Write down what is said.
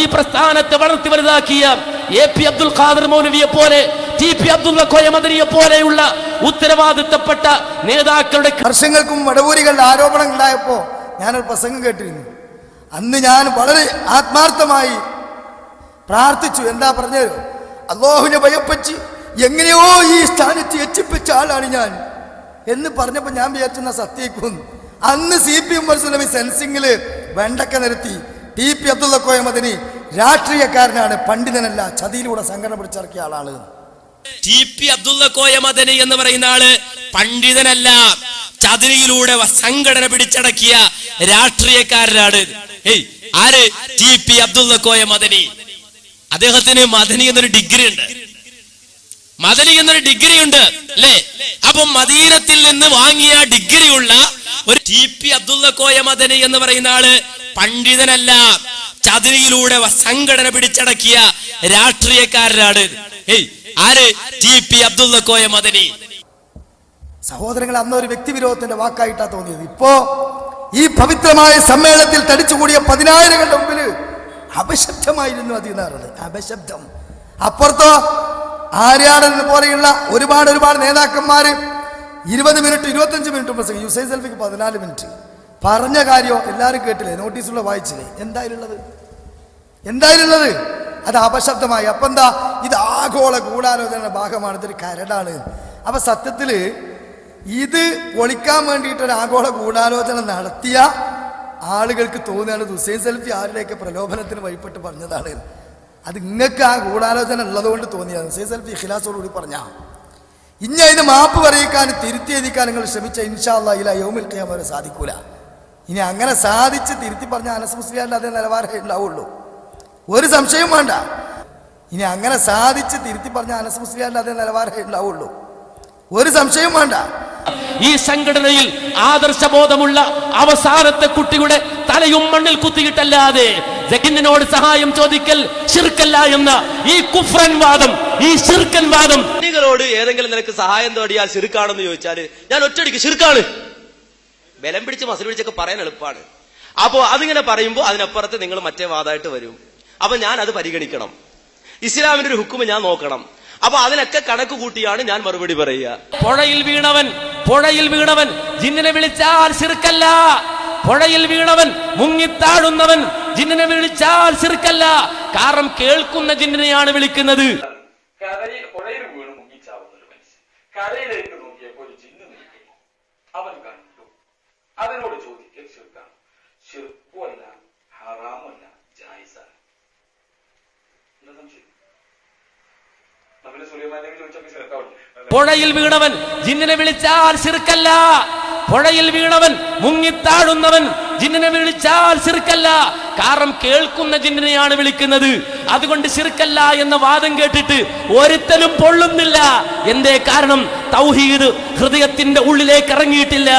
ഈ പ്രസ്ഥാനത്തെ വളർത്തി വലുതാക്കിയ എ പി അബ്ദുൽ ഖാദർ മൗലവിയെ പോലെ ടി പി അബ്ദുള്ള കോയമദനിയെ പോലെയുള്ള ഉത്തരവാദിത്തപ്പെട്ട നേതാക്കളുടെ വർഷങ്ങൾക്കും വടവൂരികളുടെ ആരോപണം ഉണ്ടായപ്പോൾ ഞാനൊരു പ്രസംഗം കേട്ടിരുന്നു. അന്ന് ഞാൻ വളരെ ആത്മാർത്ഥമായി പ്രാർത്ഥിച്ചു. എന്താ പറഞ്ഞത്? അള്ളാഹുവിനെ ഭയപ്പെച്ച് എങ്ങനെയോ ഈ സ്ഥാനത്ത് എച്ചിപ്പിച്ച ആളാണ് ഞാൻ എന്ന് പറഞ്ഞപ്പോൾ ഞാൻ വിചാരിച്ചെന്ന സത്യേക്കും അന്ന് സി പി എം സെൻസിംഗിൽ വെണ്ടക്ക നിരത്തി ടി പി അബ്ദുള്ള കോയ മദനി രാഷ്ട്രീയക്കാരനാണ് പണ്ഡിതനല്ല ചതിയിലൂടെ സംഘടന പിടിച്ചിറക്കിയ ആളാണ്. ടി പി അബ്ദുള്ള കോയ മദനി എന്ന് പറയുന്ന ആൾ പണ്ഡിതനല്ല ചതിരിയിലൂടെ സംഘടന പിടിച്ചടക്കിയ രാഷ്ട്രീയക്കാരനാണ്. ഏയ് ആര്? T P Abdulla Koya Madani. അദ്ദേഹത്തിന് മദനി എന്നൊരു ഡിഗ്രി ഉണ്ട്. മദനി എന്നൊരു ഡിഗ്രി ഉണ്ട് അല്ലേ? അപ്പൊ മദീനത്തിൽ നിന്ന് വാങ്ങിയ ഡിഗ്രി ഉള്ള ഒരു ടി പി അബ്ദുള്ള കോയ മദനി എന്ന് പറയുന്ന ആൾ പണ്ഡിതനല്ല ചതിരിയിലൂടെ സംഘടന പിടിച്ചടക്കിയ രാഷ്ട്രീയക്കാരനാണ്. ആര്? T P Abdulla Koya Madani. സഹോദരങ്ങൾ അന്ന് ഒരു വ്യക്തിവിരോധത്തിന്റെ വാക്കായിട്ടാ തോന്നിയത്. ഇപ്പോ ഈ പവിത്രമായ സമ്മേളനത്തിൽ തടിച്ചുകൂടിയ പതിനായിരങ്ങളുടെ മുമ്പിൽ അപശബ്ദമായിരുന്നു അത് അതിനാറുള്ളത് അപശബ്ദം. അപ്പുറത്തോ ആര്യാടൻ പോലെയുള്ള ഒരുപാട് ഒരുപാട് നേതാക്കന്മാര് ഇരുപത് മിനിറ്റ് ഇരുപത്തഞ്ച് മിനിറ്റ് പ്രസംഗം യുസൈ സെൽഫിക്ക് പതിനാല് മിനിറ്റ്. പറഞ്ഞ കാര്യം എല്ലാവരും കേട്ടില്ലേ? നോട്ടീസുള്ള വായിച്ചില്ലേ? എന്തായാലുള്ളത്? എന്തായാലുള്ളത്? അത് അപശബ്ദമായി. അപ്പം എന്താ? ഇത് ആഗോള ഗൂഢാലോചനയുടെ ഭാഗമാണ്. ഇതൊരു കരടാണ്. അപ്പൊ സത്യത്തിൽ ഇത് പൊളിക്കാൻ വേണ്ടിയിട്ട് ഒരു ആഗോള ഗൂഢാലോചന നടത്തിയ ആളുകൾക്ക് തോന്നുകയാണ് ഇത് ഹുസൈൻ സെൽഫി ആരുടെയൊക്കെ പ്രലോഭനത്തിന് വഴിപ്പെട്ട് പറഞ്ഞതാണ്. അത് നിങ്ങൾക്ക് ആ ഗൂഢാലോചന ഉള്ളതുകൊണ്ട് തോന്നിയത് ഹുസൈൻ സെൽഫി ഖിലാസോടുകൂടി പറഞ്ഞ. ഇനി അതിന് മാപ്പ് പറയിക്കാൻ തിരുത്തി എഴുതിക്കാൻ നിങ്ങൾ ശ്രമിച്ച ഇൻഷാല്ല ഇല്ല യോമിൽ ചെയ്യാൻ വരെ സാധിക്കൂല. ഇനി അങ്ങനെ സാധിച്ച് തിരുത്തി പറഞ്ഞ അനസ് മുസ്ലിയാരുടെ അതേ നിലവാരമേ ഉണ്ടാവുള്ളൂ. ഒരു സംശയവും വേണ്ട. ഇനി അങ്ങനെ സാധിച്ച് തിരുത്തി പറഞ്ഞ അനസ് മുസ്ലിയാരുടെ അതേ നിലവാരമേ ഉണ്ടാവുള്ളൂ. ഒരു സംശയവും വേണ്ട. ഈ സംഘടനയിൽ ആദർശബോധമുള്ള അവസാനത്തെ കുട്ടിയുടെ തലയും മണ്ണിൽ കുത്തിയിട്ടല്ലാതെ ജഗന്നിനോട് സഹായം ചോദിക്കൽ ശിർക്കല്ല എന്ന ഈ കുഫ്രൻ വാദം ഈ ശിർക്കൻ വാദം. കുട്ടികളോട് ഏതെങ്കിലും നിനക്ക് സഹായം തേടിയാൽ ശിർക്കാണെന്ന് ചോദിച്ചാൽ ഞാൻ ഒറ്റടിക്ക് ശിർക്കാണ്. ബലം പിടിച്ച് മസിൽ പിടിച്ചൊക്കെ പറയാൻ എളുപ്പമാണ് അപ്പോ അതിങ്ങനെ പറയുമ്പോൾ അതിനപ്പുറത്ത് നിങ്ങൾ മറ്റേ വാദമായിട്ട് വരും. അപ്പൊ ഞാൻ അത് പരിഗണിക്കണം. ഇസ്ലാമിന്റെ ഒരു ഹുക്കുമ് ഞാൻ നോക്കണം. അപ്പൊ അതിനൊക്കെ കണക്ക് കൂട്ടിയാണ് ഞാൻ മറുപടി പറയുക. പുഴയിൽ വീണവൻ പുഴയിൽ വീണവൻ ജിന്നിനെ വിളിച്ചാൽ ശിർക്കല്ല പുഴയിൽ വീണവൻ മുങ്ങിത്താടുന്നവൻ ജിന്നിനെ വിളിച്ചാൽ ശിർക്കല്ല കാരണം കേൾക്കുന്ന ജിന്നിനെയാണ് വിളിക്കുന്നത്. കരയിൽ പുഴയിൽ വീണ് മുങ്ങിച്ചാവുന്ന ഒരു മനുഷ്യൻ. കരയിലേക്ക് അതിനോട് ചോദിക്കൽ ശിർക്കാണ് ശിർക്കുമല്ല ഹറാമല്ല ജായിസാണ്. പുഴയിൽ വീണവൻ ജിന്നിനെ വിളിച്ചാൽ ശിർക്കല്ല പുഴയിൽ വീണവൻ മുങ്ങിത്താഴുന്നവൻ ജിന്നിനെ വിളിച്ചാൽ ശിർക്കല്ല കാരണം കേൾക്കുന്ന ജിന്നിനെയാണ് വിളിക്കുന്നത്. അതുകൊണ്ട് ശിർക്കല്ല എന്ന വാദം കേട്ടിട്ട് ഒരുത്തനും പൊള്ളുന്നില്ല. എന്തേ കാരണം? തൗഹീദ് ഹൃദയത്തിന്റെ ഉള്ളിലേക്ക് ഇറങ്ങിയിട്ടില്ല.